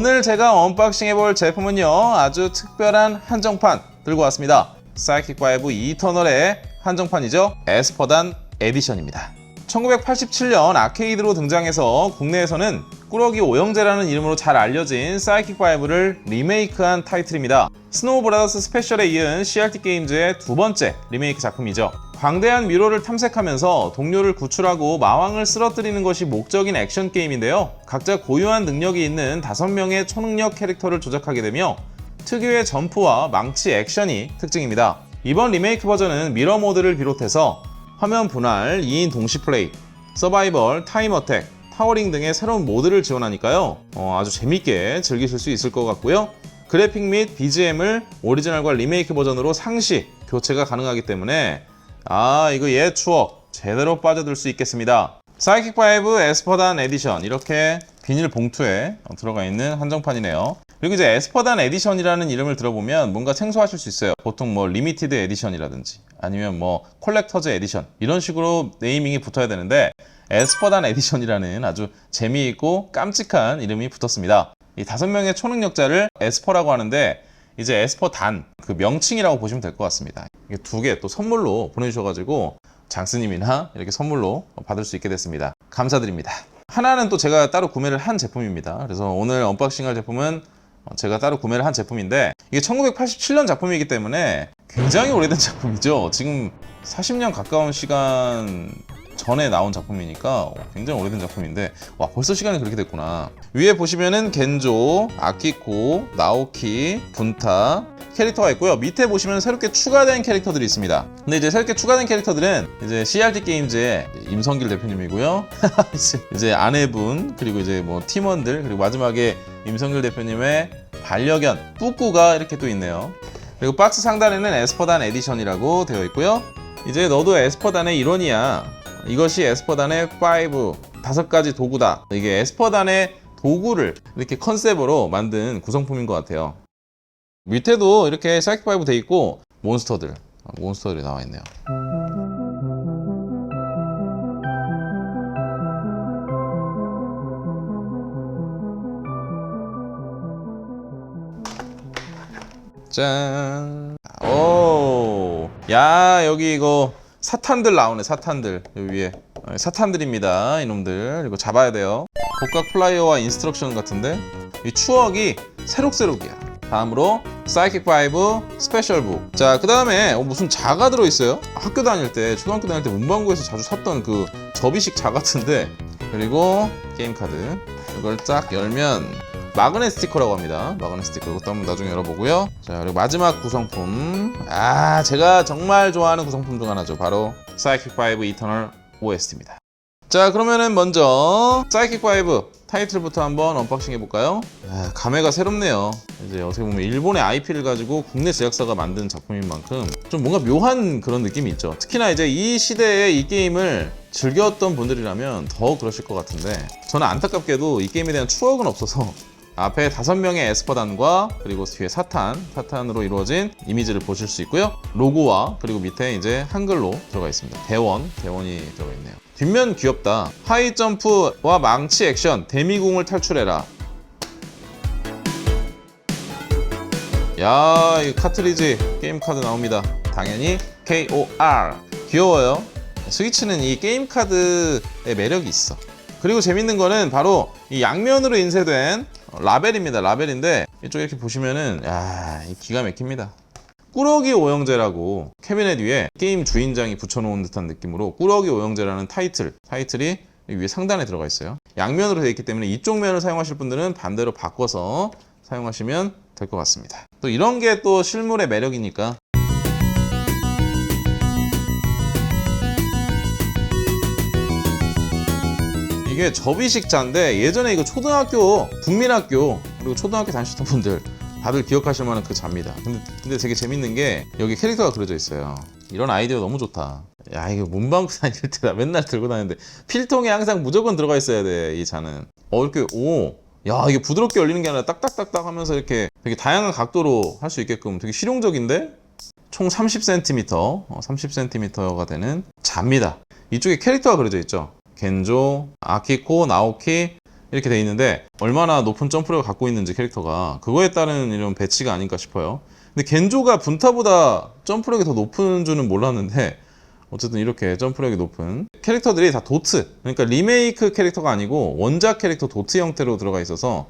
오늘 제가 언박싱 해볼 제품은요 아주 특별한 한정판 들고 왔습니다. 사이킥 바이브 이터널의 한정판이죠. 에스퍼단 에디션입니다 1987년 아케이드로 등장해서 국내에서는 꾸러기 오영재라는 이름으로 잘 알려진 사이킥 바이브를 리메이크한 타이틀입니다. 스노우 브라더스 스페셜에 이은 CRT 게임즈의 두 번째 리메이크 작품이죠. 광대한 미로를 탐색하면서 동료를 구출하고 마왕을 쓰러뜨리는 것이 목적인 액션 게임인데요. 각자 고유한 능력이 있는 다섯 명의 초능력 캐릭터를 조작하게 되며 특유의 점프와 망치 액션이 특징입니다. 이번 리메이크 버전은 미러 모드를 비롯해서 화면 분할, 2인 동시 플레이, 서바이벌, 타임 어택, 타워링 등의 새로운 모드를 지원하니까요. 어, 아주 재밌게 즐기실 수 있을 것 같고요. 그래픽 및 BGM을 오리지널과 리메이크 버전으로 상시 교체가 가능하기 때문에 아 이거 옛 추억 제대로 빠져들 수 있겠습니다. 사이킥 5 에스퍼단 에디션 이렇게 비닐 봉투에 들어가 있는 한정판이네요. 그리고 이제 에스퍼단 에디션이라는 이름을 들어보면 뭔가 생소하실 수 있어요. 보통 뭐 리미티드 에디션이라든지 아니면 뭐 콜렉터즈 에디션 이런 식으로 네이밍이 붙어야 되는데 에스퍼단 에디션이라는 아주 재미있고 깜찍한 이름이 붙었습니다. 이 다섯 명의 초능력자를 에스퍼라고 하는데 이제 에스퍼단 그 명칭이라고 보시면 될 것 같습니다. 이게 두 개 또 선물로 보내주셔가지고 장스님이나 이렇게 선물로 받을 수 있게 됐습니다. 감사드립니다. 하나는 또 제가 따로 구매를 한 제품입니다. 그래서 오늘 언박싱할 제품은 제가 따로 구매를 한 제품인데 이게 1987년 작품이기 때문에 굉장히 오래된 작품이죠. 지금 40년 가까운 시간 전에 나온 작품이니까 굉장히 오래된 작품인데 와 벌써 시간이 그렇게 됐구나. 위에 보시면은 겐조, 아키코, 나오키, 분타 캐릭터가 있고요. 밑에 보시면 새롭게 추가된 캐릭터들이 있습니다. 근데 이제 새롭게 추가된 캐릭터들은 이제 CRT 게임즈의 임성길 대표님이고요. 이제 아내분 그리고 이제 뭐 팀원들 그리고 마지막에 임성길 대표님의 반려견 뿌꾸가 이렇게 또 있네요. 그리고 박스 상단에는 에스퍼단 에디션이라고 되어 있고요. 이제 너도 에스퍼단의 일원이야 이것이 에스퍼단의 5 다섯 가지 도구다. 이게 에스퍼단의 도구를 이렇게 컨셉으로 만든 구성품인 것 같아요. 밑에도 이렇게 사이킥 5돼 있고 몬스터들, 몬스터들이 나와 있네요. 짠. 오. 야, 여기 이거 사탄들 나오네 사탄들. 여기 위에. 어, 사탄들입니다 이놈들. 이거 잡아야 돼요. 복각 플라이어와 인스트럭션 같은데? 이 추억이 새록새록이야. 다음으로 사이킥 5 스페셜 북 자 그 다음에 어, 무슨 자가 들어 있어요? 학교 다닐 때 초등학교 다닐 때 문방구에서 자주 샀던 그 접이식 자 같은데? 그리고 게임 카드. 이걸 딱 열면 마그넷 스티커라고 합니다. 마그넷 스티커 이것도 한번 나중에 열어보고요. 자 그리고 마지막 구성품 아 제가 정말 좋아하는 구성품 중 하나죠. 바로 사이킥 5 이터널 OST입니다. 자 그러면은 먼저 사이킥 5 타이틀부터 한번 언박싱 해볼까요? 아, 감회가 새롭네요. 이제 어떻게 보면 일본의 IP를 가지고 국내 제작사가 만든 작품인 만큼 좀 뭔가 묘한 그런 느낌이 있죠. 특히나 이제 이 시대에 이 게임을 즐겼던 분들이라면 더 그러실 것 같은데 저는 안타깝게도 이 게임에 대한 추억은 없어서 앞에 다섯 명의 에스퍼단과 그리고 뒤에 사탄, 사탄으로 이루어진 이미지를 보실 수 있고요. 로고와 그리고 밑에 이제 한글로 들어가 있습니다. 대원, 대원이 들어가 있네요. 뒷면 귀엽다. 하이 점프와 망치 액션, 데미궁을 탈출해라. 야, 이 카트리지 게임 카드 나옵니다. 당연히 KOR. 귀여워요. 스위치는 이 게임 카드의 매력이 있어. 그리고 재밌는 거는 바로 이 양면으로 인쇄된 라벨입니다. 라벨인데 이쪽에 이렇게 보시면은 야, 이 기가 막힙니다. 꾸러기 오영재라고 캐비넷 위에 게임 주인장이 붙여놓은 듯한 느낌으로 꾸러기 오영재라는 타이틀, 타이틀이 위에 상단에 들어가 있어요. 양면으로 되어 있기 때문에 이쪽 면을 사용하실 분들은 반대로 바꿔서 사용하시면 될 것 같습니다. 또 이런 게 또 실물의 매력이니까 이게 접이식 자인데 예전에 이거 초등학교 국민학교 그리고 초등학교 다니셨던 분들 다들 기억하실 만한 그 자입니다. 근데, 근데 되게 재밌는 게 여기 캐릭터가 그려져 있어요. 이런 아이디어 너무 좋다. 야 이거 문방구 다닐 때 나 맨날 들고 다니는데 필통에 항상 무조건 들어가 있어야 돼 이 자는. 어 이렇게 오. 야 이게 부드럽게 열리는 게 아니라 딱딱딱딱 하면서 이렇게 되게 다양한 각도로 할 수 있게끔 되게 실용적인데 총 30cm, 어, 30cm가 되는 자입니다. 이쪽에 캐릭터가 그려져 있죠. 겐조, 아키코, 나오키, 이렇게 돼 있는데 얼마나 높은 점프력을 갖고 있는지 캐릭터가 그거에 따른 이런 배치가 아닐까 싶어요. 근데 겐조가 분타보다 점프력이 더 높은 줄은 몰랐는데 어쨌든 이렇게 점프력이 높은 캐릭터들이 다 도트 그러니까 리메이크 캐릭터가 아니고 원작 캐릭터 도트 형태로 들어가 있어서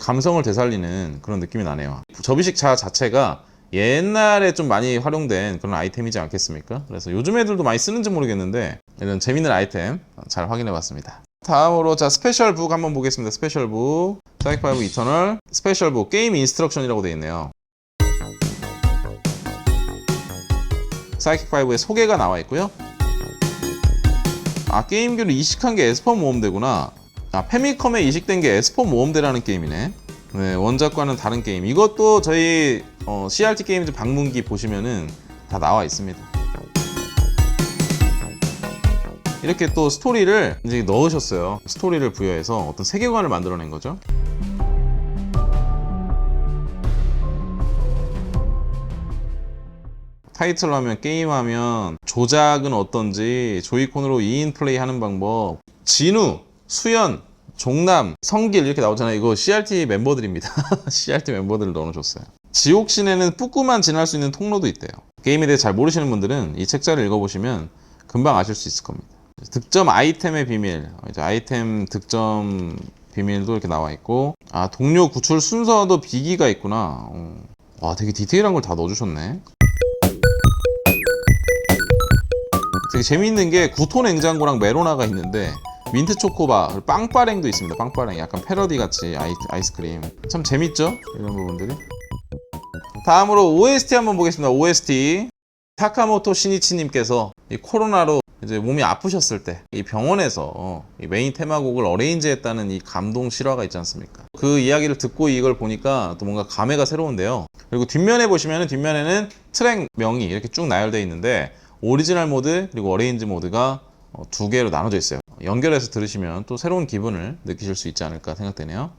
감성을 되살리는 그런 느낌이 나네요. 접이식 자 자체가 옛날에 좀 많이 활용된 그런 아이템이지 않겠습니까? 그래서 요즘 애들도 많이 쓰는지 모르겠는데 이런 재밌는 아이템 잘 확인해 봤습니다. 다음으로 자 스페셜 북 한번 보겠습니다. 스페셜 북 사이크5 이터널 스페셜 북 게임 인스트럭션이라고 되어 있네요. 사이킥5의 소개가 나와 있고요. 아 게임기로 이식한 게 에스퍼 모험대구나. 아 페미컴에 이식된 게 에스퍼 모험대라는 게임이네. 네 원작과는 다른 게임. 이것도 저희 어, CRT 게임즈 방문기 보시면은 다 나와 있습니다. 이렇게 또 스토리를 이제 넣으셨어요. 스토리를 부여해서 어떤 세계관을 만들어낸 거죠. 타이틀로 하면 게임하면 조작은 어떤지 조이콘으로 2인 플레이 하는 방법 진우, 수연, 종남, 성길 이렇게 나오잖아요. 이거 CRT 멤버들입니다. CRT 멤버들을 넣어줬어요. 지옥신에는 뿌꾸만 지날 수 있는 통로도 있대요. 게임에 대해 잘 모르시는 분들은 이 책자를 읽어보시면 금방 아실 수 있을 겁니다 득점 아이템의 비밀 이제 아이템 득점 비밀도 이렇게 나와 있고 아 동료 구출 순서도 비기가 있구나 어. 와 되게 디테일한 걸 다 넣어주셨네 되게 재미있는 게 구토 냉장고랑 메로나가 있는데 민트 초코바 빵빠랭도 있습니다. 빵빠랭 약간 패러디 같이 아이, 아이스크림 참 재밌죠? 이런 부분들이. 다음으로 OST 한번 보겠습니다. OST 타카모토 시니치님께서 이 코로나로 이제 몸이 아프셨을 때 이 병원에서 이 메인 테마곡을 어레인지했다는 이 감동 실화가 있지 않습니까? 그 이야기를 듣고 이걸 보니까 또 뭔가 감회가 새로운데요. 그리고 뒷면에 보시면은 뒷면에는 트랙 명이 이렇게 쭉 나열되어 있는데 오리지널 모드 그리고 어레인지 모드가 어, 두 개로 나눠져 있어요. 연결해서 들으시면 또 새로운 기분을 느끼실 수 있지 않을까 생각되네요.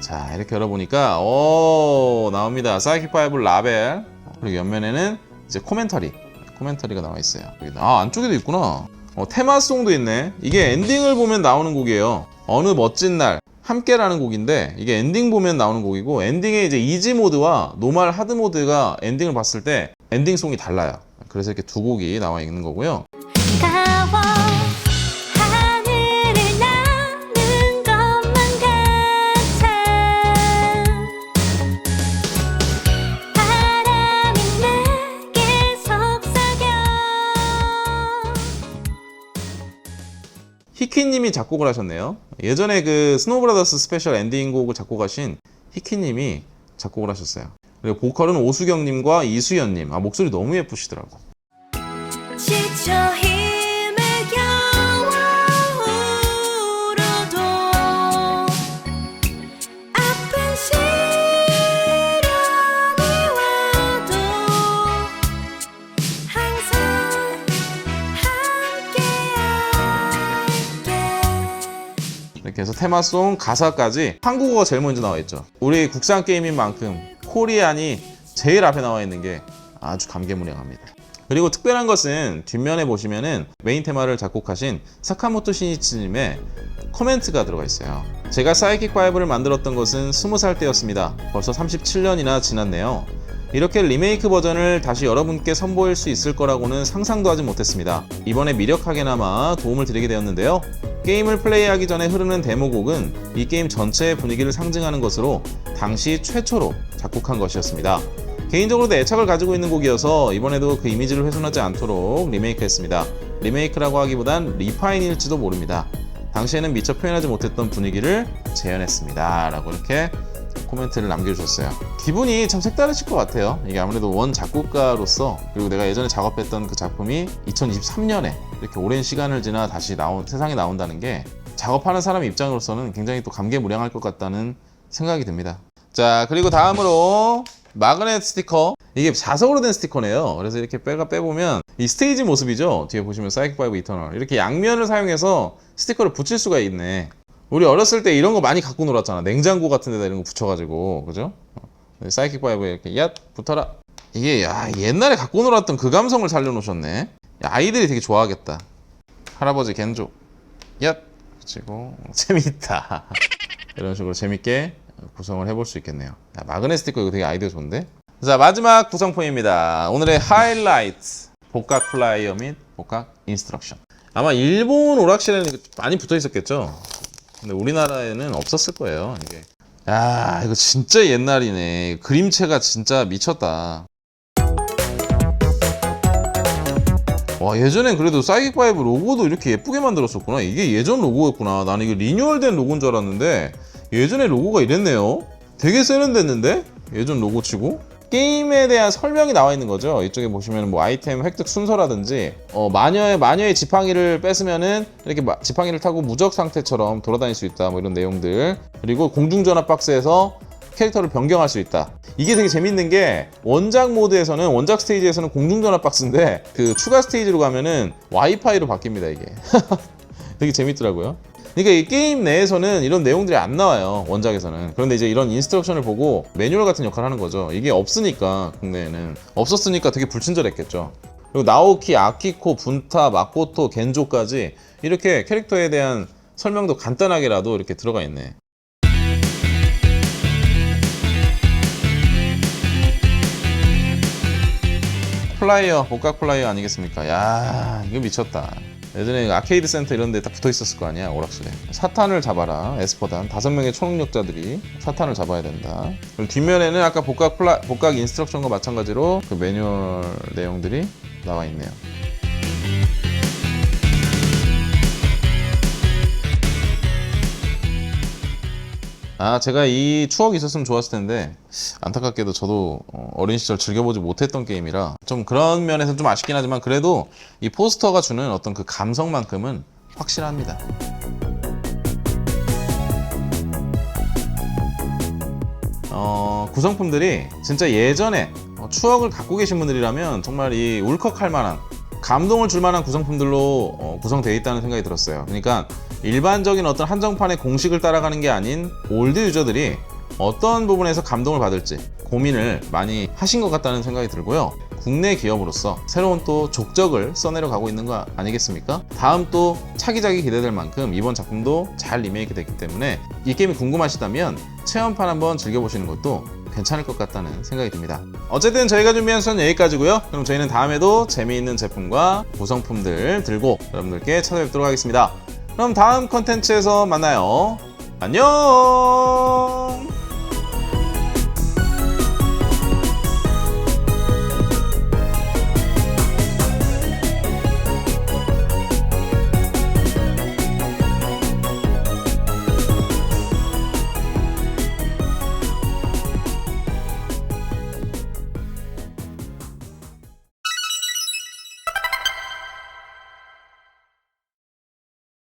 자 이렇게 열어보니까 오 나옵니다. 사이킥5 라벨 그리고 옆면에는 이제 코멘터리 코멘터리가 나와 있어요. 아 안쪽에도 있구나. 어, 테마송도 있네. 이게 엔딩을 보면 나오는 곡이에요. 어느 멋진 날 함께라는 곡인데 이게 엔딩 보면 나오는 곡이고 엔딩에 이제 이지 모드와 노말 하드 모드가 엔딩을 봤을 때 엔딩송이 달라요. 그래서 이렇게 두 곡이 나와 있는 거고요. 히키님이 작곡을 하셨네요. 예전에 그 스노브라더스 스페셜 엔딩 곡을 작곡하신 히키님이 작곡을 하셨어요. 그리고 보컬은 오수경님과 이수연님. 아 목소리 너무 예쁘시더라고. 테마송 가사까지 한국어가 제일 먼저 나와 있죠. 우리 국산 게임인 만큼 코리안이 제일 앞에 나와 있는 게 아주 감개무량합니다. 그리고 특별한 것은 뒷면에 보시면은 메인 테마를 작곡하신 사카모토 시니치님의 코멘트가 들어가 있어요. 제가 사이킥 5를 만들었던 것은 20살 때였습니다. 벌써 37년이나 지났네요. 이렇게 리메이크 버전을 다시 여러분께 선보일 수 있을 거라고는 상상도 하지 못했습니다. 이번에 미력하게나마 도움을 드리게 되었는데요. 게임을 플레이하기 전에 흐르는 데모곡은 이 게임 전체의 분위기를 상징하는 것으로 당시 최초로 작곡한 것이었습니다. 개인적으로도 애착을 가지고 있는 곡이어서 이번에도 그 이미지를 훼손하지 않도록 리메이크했습니다. 리메이크라고 하기보단 리파인일지도 모릅니다. 당시에는 미처 표현하지 못했던 분위기를 재현했습니다. 라고 이렇게 코멘트를 남겨주셨어요. 기분이 참 색다르실 것 같아요. 이게 아무래도 원 작곡가로서 그리고 내가 예전에 작업했던 그 작품이 2023년에 이렇게 오랜 시간을 지나 다시 나온 세상에 나온다는 게 작업하는 사람 입장으로서는 굉장히 또 감개무량할 것 같다는 생각이 듭니다. 자 그리고 다음으로 마그넷 스티커 이게 자석으로 된 스티커네요. 그래서 이렇게 빼가 빼보면 이 스테이지 모습이죠. 뒤에 보시면 사이킥 5 이터널 이렇게 양면을 사용해서 스티커를 붙일 수가 있네. 우리 어렸을 때 이런 거 많이 갖고 놀았잖아. 냉장고 같은 데다 이런 거 붙여가지고. 그죠? 어, 사이킥 5에 이렇게 야 붙어라. 이게 야 옛날에 갖고 놀았던 그 감성을 살려놓으셨네. 야, 아이들이 되게 좋아하겠다. 할아버지 겐조. 얏 그리고. 재밌다. 이런 식으로 재밌게 구성을 해볼 수 있겠네요. 야, 마그넷 스티커 이거 되게 아이디어 좋은데? 자 마지막 구성품입니다. 오늘의 하이라이트. 복각 플라이어 및 복각 인스트럭션. 아마 일본 오락실에는 많이 붙어 있었겠죠 근데 우리나라에는 없었을 거예요 이게. 야 이거 진짜 옛날이네. 그림체가 진짜 미쳤다. 와 예전엔 그래도 사이킥5 로고도 이렇게 예쁘게 만들었었구나. 이게 예전 로고였구나. 나는 이게 리뉴얼된 로고인 줄 알았는데 예전에 로고가 이랬네요. 되게 세련됐는데? 예전 로고 치고 게임에 대한 설명이 나와 있는 거죠 이쪽에 보시면 뭐 아이템 획득 순서라든지 어, 마녀의 마녀의 지팡이를 뺏으면은 이렇게 마- 지팡이를 타고 무적 상태처럼 돌아다닐 수 있다 뭐 이런 내용들 그리고 공중전화 박스에서 캐릭터를 변경할 수 있다. 이게 되게 재밌는 게 원작 모드에서는 원작 스테이지에서는 공중전화 박스인데 그 추가 스테이지로 가면은 와이파이로 바뀝니다 이게. 되게 재밌더라고요. 그러니까 이 게임 내에서는 이런 내용들이 안 나와요 원작에서는. 그런데 이제 이런 인스트럭션을 보고 매뉴얼 같은 역할을 하는 거죠. 이게 없으니까 국내에는. 없었으니까 되게 불친절했겠죠. 그리고 나오키, 아키코, 분타, 마코토, 겐조까지 이렇게 캐릭터에 대한 설명도 간단하게라도 이렇게 들어가 있네. 플라이어, 복각 플라이어 아니겠습니까? 야, 이거 미쳤다. 예전에 아케이드 센터 이런 데다 붙어 있었을 거 아니야, 오락실에. 사탄을 잡아라, 에스퍼단. 다섯 명의 초능력자들이 사탄을 잡아야 된다. 그리고 뒷면에는 아까 복각 플라, 복각 인스트럭션과 마찬가지로 그 매뉴얼 내용들이 나와 있네요. 아, 제가 이 추억이 있었으면 좋았을 텐데, 안타깝게도 저도 어, 어린 시절 즐겨보지 못했던 게임이라, 좀 그런 면에서 좀 아쉽긴 하지만, 그래도 이 포스터가 주는 어떤 그 감성만큼은 확실합니다. 어, 구성품들이 진짜 예전에 어, 추억을 갖고 계신 분들이라면 정말 이 울컥할 만한 감동을 줄 만한 구성품들로 어, 구성되어 있다는 생각이 들었어요. 그러니까 일반적인 어떤 한정판의 공식을 따라가는 게 아닌 올드 유저들이 어떤 부분에서 감동을 받을지 고민을 많이 하신 것 같다는 생각이 들고요. 국내 기업으로서 새로운 또 족적을 써내려 가고 있는 거 아니겠습니까? 다음 또 차기작이 기대될 만큼 이번 작품도 잘 리메이크 됐기 때문에 이 게임이 궁금하시다면 체험판 한번 즐겨보시는 것도 괜찮을 것 같다는 생각이 듭니다. 어쨌든 저희가 준비한 수는 여기까지고요. 그럼 저희는 다음에도 재미있는 제품과 구성품들 들고 여러분들께 찾아뵙도록 하겠습니다. 그럼 다음 컨텐츠에서 만나요. 안녕!